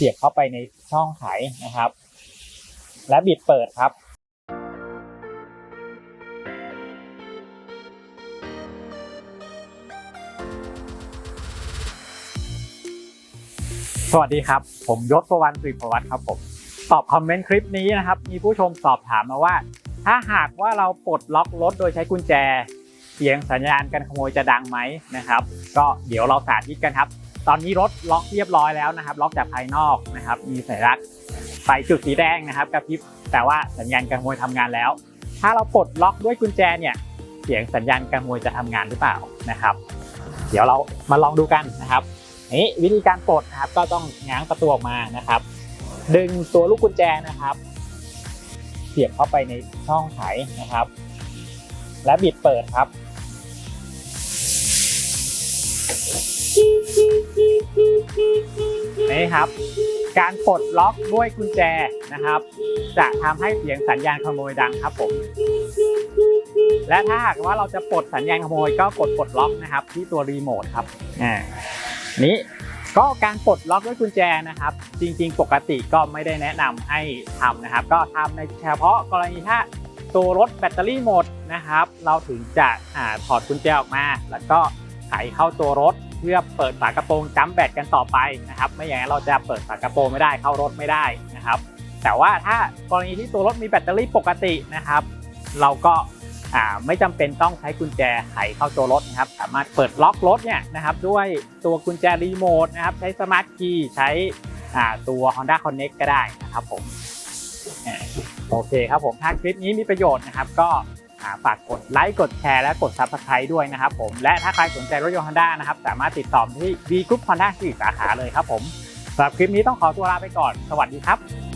เสียบเข้าไปในช่องไขนะครับ และบิดเปิดครับ สวัสดีครับ ผมยศประวันกฤษประวัติครับผม ตอบคอมเมนต์คลิปนี้นะครับ มีผู้ชมสอบถามมาว่า ถ้าหากว่าเราปลดล็อกรถโดยใช้กุญแจเสียงสัญญาณการขโมยจะดังไหมนะครับ ก็เดี๋ยวเราสาธิตกันครับ ตอนนี้รถล็อกเรียบร้อยแล้วนะครับ ล็อกจากภายนอกนะครับ มีสัญลักษณ์ไฟจุดสีแดงนะครับกระพริบแต่ว่าสัญญาณการขโมยทำงานแล้ว ถ้าเราปลดล็อกด้วยกุญแจเนี่ย เสียงสัญญาณการขโมยจะทำงานหรือเปล่านะครับ เดี๋ยวเรามาลองดูกันนะครับนี่วิธีการปลดนะครับก็ต้องง้างประตูออกมานะครับ ดึงตัวลูกกุญแจนะครับ เสียบเข้าไปในช่องไขนะครับ และบิดเปิดครับ นี่ครับ การปลดล็อกด้วยกุญแจนะครับ จะทำให้เสียงสัญญาณขโมยดังครับผม และถ้าหากว่าเราจะปลดสัญญาณขโมยก็กดปลดล็อกนะครับ ที่ตัวรีโมทครับอ่านี้ก็การปลดล็อกด้วยกุญแจนะครับ จริง ๆ ปกติก็ไม่ได้แนะนำให้ทำนะครับ ก็ทำในเฉพาะกรณีถ้าตัวรถแบตเตอรี่หมดนะครับ เราถึงจะอ่าถอดกุญแจออกมา แล้วก็ไขเข้าตัวรถ เพื่อเปิดฝากระโปรงจัมแบตกันต่อไปนะครับไม่อย่างนั้นเราจะเปิดฝากระโปรงไม่ได้เข้ารถไม่ได้นะครับ แต่ว่าถ้ากรณีที่ตัวรถมีแบตเตอรี่ปกตินะครับ เราก็ไม่จำเป็นต้องใช้กุญแจไขเข้าตัวรถนะครับ สามารถเปิดล็อกรถเนี่ยนะครับด้วยตัวกุญแจรีโมทนะครับใช้สมาร์ทคีย์ใช้ตัว Honda Connect ก็ได้นะครับผมโอเคครับผมถ้าคลิปนี้มีประโยชน์นะครับ ก็ ฝากกดไลค์กดแชร์และกด Subscribe ด้วยนะครับผมและถ้าใครสนใจรถยนต์ Honda นะครับ สามารถติดต่อที่ V Group Honda ที่สาขาเลยครับผมสำหรับคลิปนี้ต้องขอตัวลาไปก่อน สวัสดีครับ